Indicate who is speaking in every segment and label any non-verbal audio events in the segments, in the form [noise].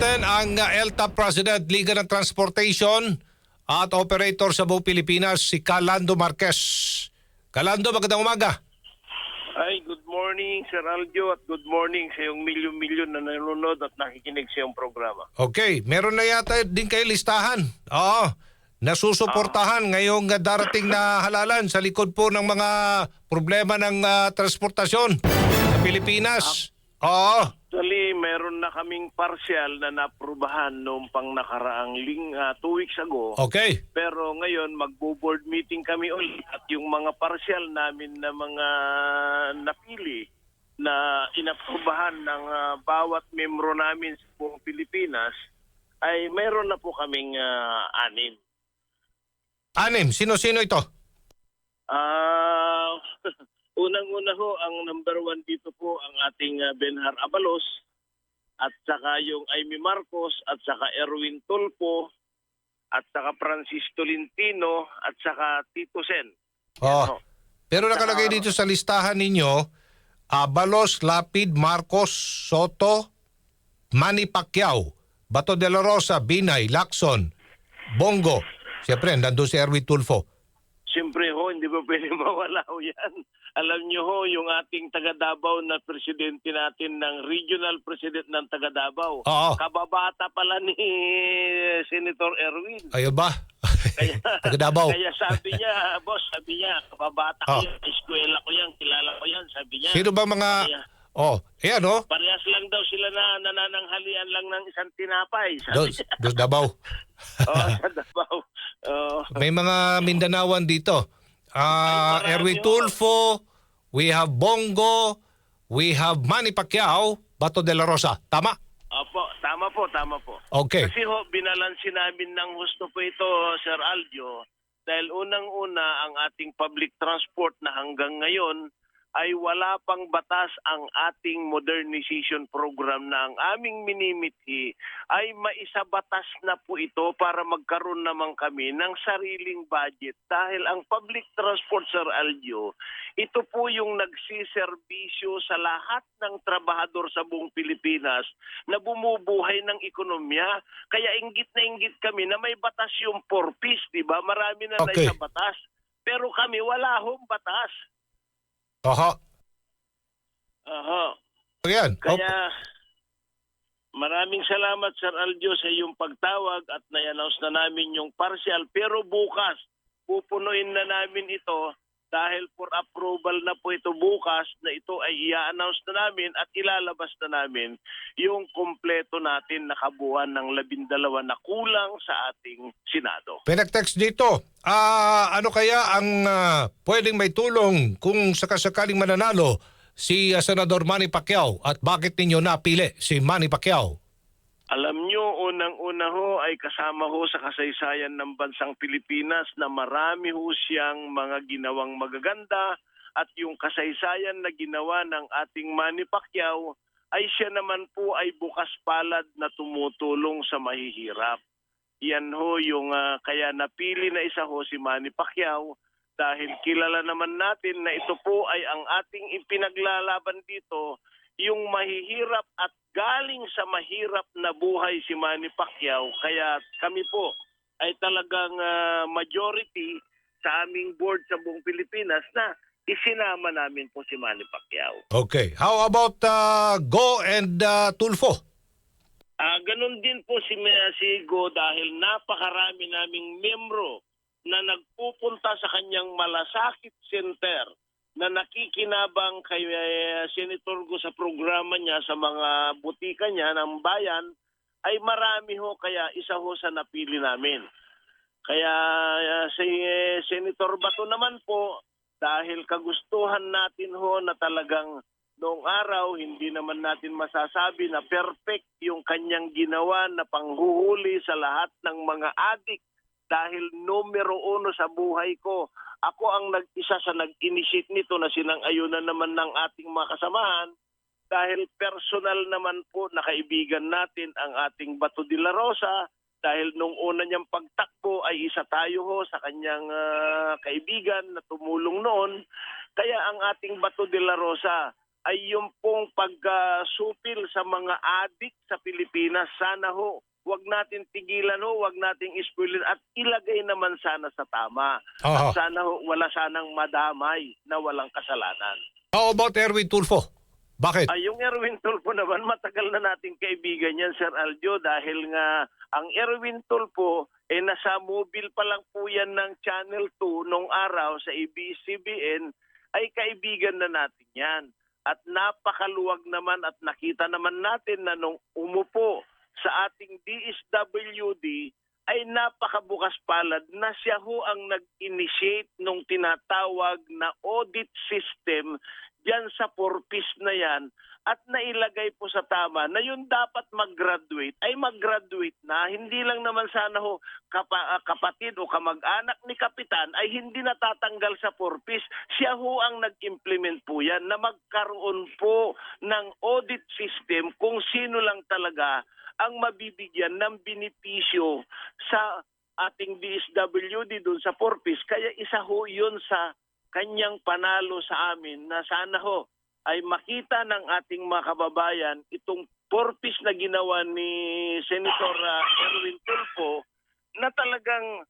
Speaker 1: natin ang uh, ELTA President, Liga ng Transportation at operator sa buong Pilipinas, si Calando Marquez. Calando, magandang umaga.
Speaker 2: Ay, good morning Sir Aljo at good morning sa iyong milyon-milyon na nanonood at nakikinig sa iyong programa.
Speaker 1: Okay, meron na yata din kayo listahan. Oo, nasusuportahan ngayong uh, darating na halalan sa likod po ng mga problema ng uh, transportasyon sa Pilipinas. Oo,
Speaker 2: Actually, meron na kaming partial na naprubahan noong pang nakaraang ling, ah, two weeks ago.
Speaker 1: okay.
Speaker 2: Pero ngayon, magbo-board meeting kami ulit at yung mga partial namin na mga napili na inaprubahan ng ah, bawat membro namin sa buong Pilipinas ay mayroon na po kaming ah, anim.
Speaker 1: Anim, sino-sino ito?
Speaker 2: Ah, [laughs] unang-una ho, ang number one dito po ang ating ah, Benhar Abalos at saka yung Amy Marcos at saka Erwin Tulpo at saka Francis Tolentino at saka Tito Sen.
Speaker 1: Oh.
Speaker 2: ho.
Speaker 1: Pero nakalagay dito sa listahan ninyo, Abalos, Lapid, Marcos, Soto, Manny Pacquiao, Bato de la Rosa, Binay, Lacson, Bongo. Siyempre, nandun si Erwin Tulfo.
Speaker 2: Siyempre ho, hindi ba pwede [laughs] mawala ho yan? Alam niyo ho, yung ating taga Davao na presidente natin ng regional president ng taga Davao.
Speaker 1: Oo.
Speaker 2: Kababata pala ni Senator Erwin.
Speaker 1: Ayun ba?
Speaker 2: Kaya, [laughs]
Speaker 1: Taga Davao.
Speaker 2: kaya sabi niya, boss, sabi niya, kababata ko
Speaker 1: Oh.
Speaker 2: yan, eskwela ko yan, kilala ko yan, sabi niya.
Speaker 1: Sino ba mga...
Speaker 2: Kaya,
Speaker 1: Oh, ayan oh.
Speaker 2: parehas lang daw sila na nanananghalian lang ng isang tinapay, sabi
Speaker 1: dos Davao. [laughs]
Speaker 2: Oo, sa Davao. Oo.
Speaker 1: May mga Mindanawan dito. Ah,
Speaker 2: marami
Speaker 1: Erwin. Tulfo, we have Bongo, we have Manny Pacquiao, Bato de la Rosa. Tama?
Speaker 2: Opo, tama po, tama po.
Speaker 1: Okay.
Speaker 2: Kasi ho, binalansin namin ng husto po ito, Sir Aljo, dahil unang-una ang ating public transport na hanggang ngayon ay wala pang batas ang ating modernization program na ang aming minimithi ay maisabatas na po ito para magkaroon naman kami ng sariling budget dahil ang public transport Sir Aljo ito po yung nagsiservisyo sa lahat ng trabahador sa buong Pilipinas na bumubuhay ng ekonomiya. Kaya inggit na inggit kami na may batas yung porpis, di ba? Marami na
Speaker 1: Okay.
Speaker 2: na batas. Pero kami wala hong batas.
Speaker 1: Aha.
Speaker 2: Aha.
Speaker 1: Ayan. Oh,
Speaker 2: Kaya maraming salamat Sir Aljo sa iyong pagtawag at na-announce na namin yung partial. Pero bukas, pupunuin na namin ito dahil for approval na po ito bukas na ito ay i-announce na namin at ilalabas na namin yung kompleto natin na kabuuan ng labindalawa na kulang sa ating Senado.
Speaker 1: Pinag-text dito, ah, ano kaya ang ah, pwedeng may tulong kung sakasakaling mananalo si ah, Senador Manny Pacquiao at bakit ninyo napili si Manny Pacquiao?
Speaker 2: Alam unang-una ho ay kasama ho sa kasaysayan ng bansang Pilipinas na marami ho siyang mga ginawang magaganda at yung kasaysayan na ginawa ng ating Manny Pacquiao ay siya naman po ay bukas palad na tumutulong sa mahihirap. Yan ho yung ah, kaya napili na isa ho si Manny Pacquiao dahil kilala naman natin na ito po ay ang ating ipinaglalaban dito yung mahihirap at galing sa mahirap na buhay si Manny Pacquiao. Kaya kami po ay talagang ah, majority sa aming board sa buong Pilipinas na isinama namin po si Manny Pacquiao.
Speaker 1: Okay. How about ah, Go and ah, Tulfo?
Speaker 2: Ah, ganun din po si si Go dahil napakarami naming membro na nagpupunta sa kanyang malasakit center na nakikinabang kay eh, Senator Go sa programa niya sa mga butika niya ng bayan ay marami ho kaya isa ho sa napili namin. Kaya eh, si eh, Senator Bato naman po dahil kagustuhan natin ho na talagang noong araw hindi naman natin masasabi na perfect yung kanyang ginawa na panghuhuli sa lahat ng mga adik dahil numero uno sa buhay ko. Ako ang nag-isa sa nag-initiate nito na sinang-ayunan naman ng ating mga kasamahan dahil personal naman po na kaibigan natin ang ating Bato de la Rosa dahil nung una niyang pagtakbo ay isa tayo ho sa kanyang ah, kaibigan na tumulong noon. Kaya ang ating Bato de la Rosa ay yung pong pagkasupil sa mga adik sa Pilipinas. Sana ho, wag natin tigilan ho, wag nating ispuilin at ilagay naman sana sa tama.
Speaker 1: Aha.
Speaker 2: At sana ho, wala sanang madamay na walang kasalanan.
Speaker 1: How about Erwin Tulfo? Bakit?
Speaker 2: Ay, yung Erwin Tulfo naman, matagal na nating kaibigan yan, Sir Aljo, dahil nga ang Erwin Tulfo, eh nasa mobile pa lang po yan ng Channel 2 nung araw sa ABS-CBN, ay kaibigan na natin yan. At napakaluwag naman at nakita naman natin na nung umupo sa ating DSWD, ay napakabukas palad na siya ho ang nag-initiate nung tinatawag na audit system dyan sa purpose na yan at nailagay po sa tama na yun dapat mag-graduate ay mag-graduate na. Hindi lang naman sana ho kapa- ah, kapatid o kamag-anak ni Kapitan ay hindi natatanggal sa purpose. Siya ho ang nag-implement po yan na magkaroon po ng audit system kung sino lang talaga ang mabibigyan ng binipisyo sa ating DSWD doon sa purpose. Kaya isa ho yun sa kanyang panalo sa amin na sana ho ay makita ng ating mga kababayan itong purpose na ginawa ni Senator uh, Erwin Tulfo na talagang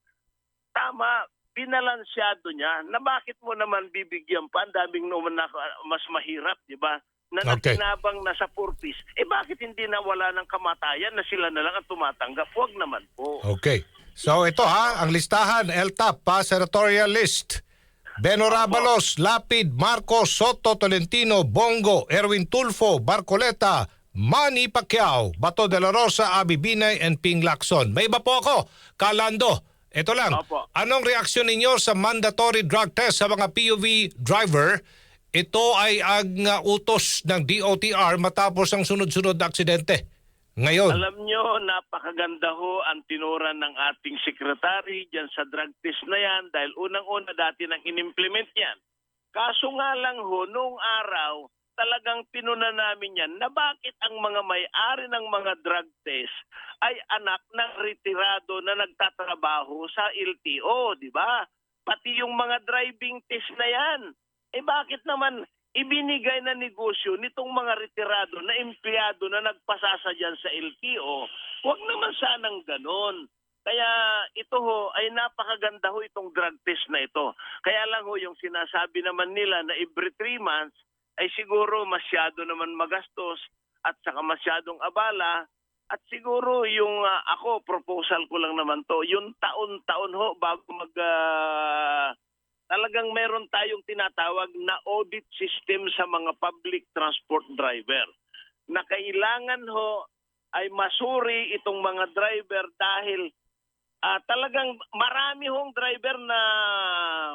Speaker 2: tama, binalansyado niya na bakit mo naman bibigyan pa, ang daming naman na, mas mahirap, di ba? Na
Speaker 1: Okay.
Speaker 2: nakinabang na sa purpose. Eh bakit hindi nawala ng kamatayan na sila na lang ang tumatanggap? Huwag naman po.
Speaker 1: Okay. So ito ha, ang listahan, LTAP pa, senatorial list. Beno Rabalos, Lapid, Marcos, Soto, Tolentino, Bongo, Erwin Tulfo, Barcoleta, Manny Pacquiao, Bato de la Rosa, Abi Binay, and Ping Lacson. May iba po ako, Kalando. Ito lang,
Speaker 2: Opo.
Speaker 1: anong reaksyon ninyo sa mandatory drug test sa mga POV driver? Ito ay ang utos ng DOTR matapos ang sunod-sunod na aksidente. Ngayon,
Speaker 2: Alam nyo, napakaganda ho ang tinuran ng ating sekretary dyan sa drug test na yan dahil unang-una dati nang inimplement yan. Kaso nga lang ho, noong araw, talagang pinuna namin yan na bakit ang mga may-ari ng mga drug test ay anak ng retirado na nagtatrabaho sa LTO, di ba? Pati yung mga driving test na yan. Eh bakit naman ibinigay na negosyo nitong mga retirado na empleyado na nagpasasa dyan sa LTO, huwag naman sanang ganon. Kaya ito ho ay napakaganda ho itong drug test na ito. Kaya lang ho yung sinasabi naman nila na every three months ay siguro masyado naman magastos at saka masyadong abala at siguro yung ah, ako proposal ko lang naman to yung taon-taon ho bago mag ah, talagang meron tayong tinatawag na audit system sa mga public transport driver na kailangan ho ay masuri itong mga driver dahil ah, talagang marami hong driver na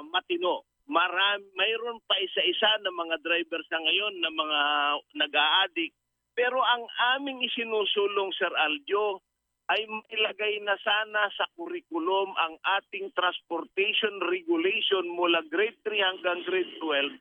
Speaker 2: matino. Marami, mayroon pa isa-isa na mga driver sa ngayon na mga nag-a-addict. Pero ang aming isinusulong, Sir Aljo, ay ilagay na sana sa curriculum ang ating transportation regulation mula grade 3 hanggang grade 12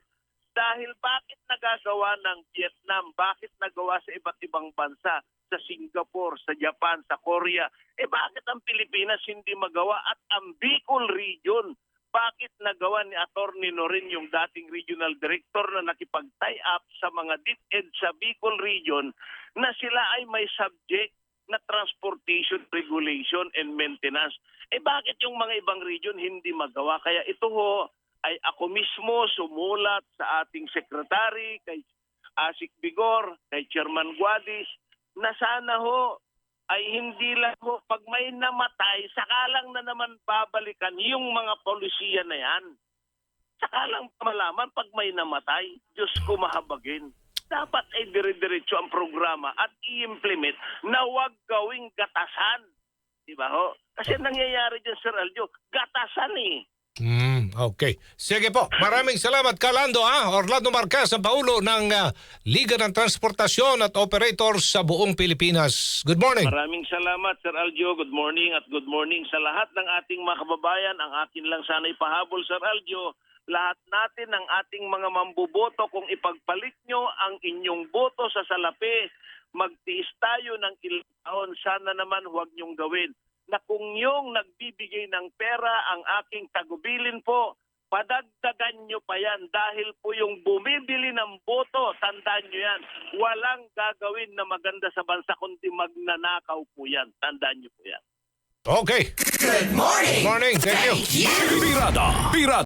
Speaker 2: dahil bakit nagagawa ng Vietnam, bakit nagawa sa iba't ibang bansa, sa Singapore, sa Japan, sa Korea, eh bakit ang Pilipinas hindi magawa? At ang Bicol region, bakit nagawa ni Attorney Norin yung dating regional director na nakipag-tie up sa mga DepEd sa Bicol region na sila ay may subject na transportation regulation and maintenance. Eh bakit yung mga ibang region hindi magawa? Kaya ito ho ay ako mismo sumulat sa ating secretary, kay Asik Bigor, kay Chairman Guadis, na sana ho ay hindi lang ho, pag may namatay, sakalang na naman babalikan yung mga polisiya na yan. Sakalang malaman pag may namatay, Diyos ko mahabagin. Dapat ay dire-diretso ang programa at i-implement na huwag gawing gatasan. Di ba ho? Kasi nangyayari dyan, Sir Aljo, gatasan eh.
Speaker 1: Hmm, okay. Sige po. Maraming salamat, Kalando. Ha? Orlando Marquez, ang paulo ng ah, Liga ng Transportasyon at Operators sa buong Pilipinas. Good morning.
Speaker 2: Maraming salamat, Sir Aljo. Good morning at good morning sa lahat ng ating mga kababayan. Ang akin lang sana ipahabol, Sir Aljo, lahat natin ng ating mga mambuboto kung ipagpalit nyo ang inyong boto sa salapi, magtiis tayo ng ilang taon, sana naman huwag nyong gawin na kung yung nagbibigay ng pera ang aking tagubilin po padagdagan nyo pa yan dahil po yung bumibili ng boto, tandaan nyo yan, walang gagawin na maganda sa bansa kundi magnanakaw po yan. Tandaan nyo po yan.
Speaker 1: Okay.
Speaker 3: Good morning.
Speaker 1: Morning. Thank you.
Speaker 3: You.
Speaker 4: Pirada, pirada.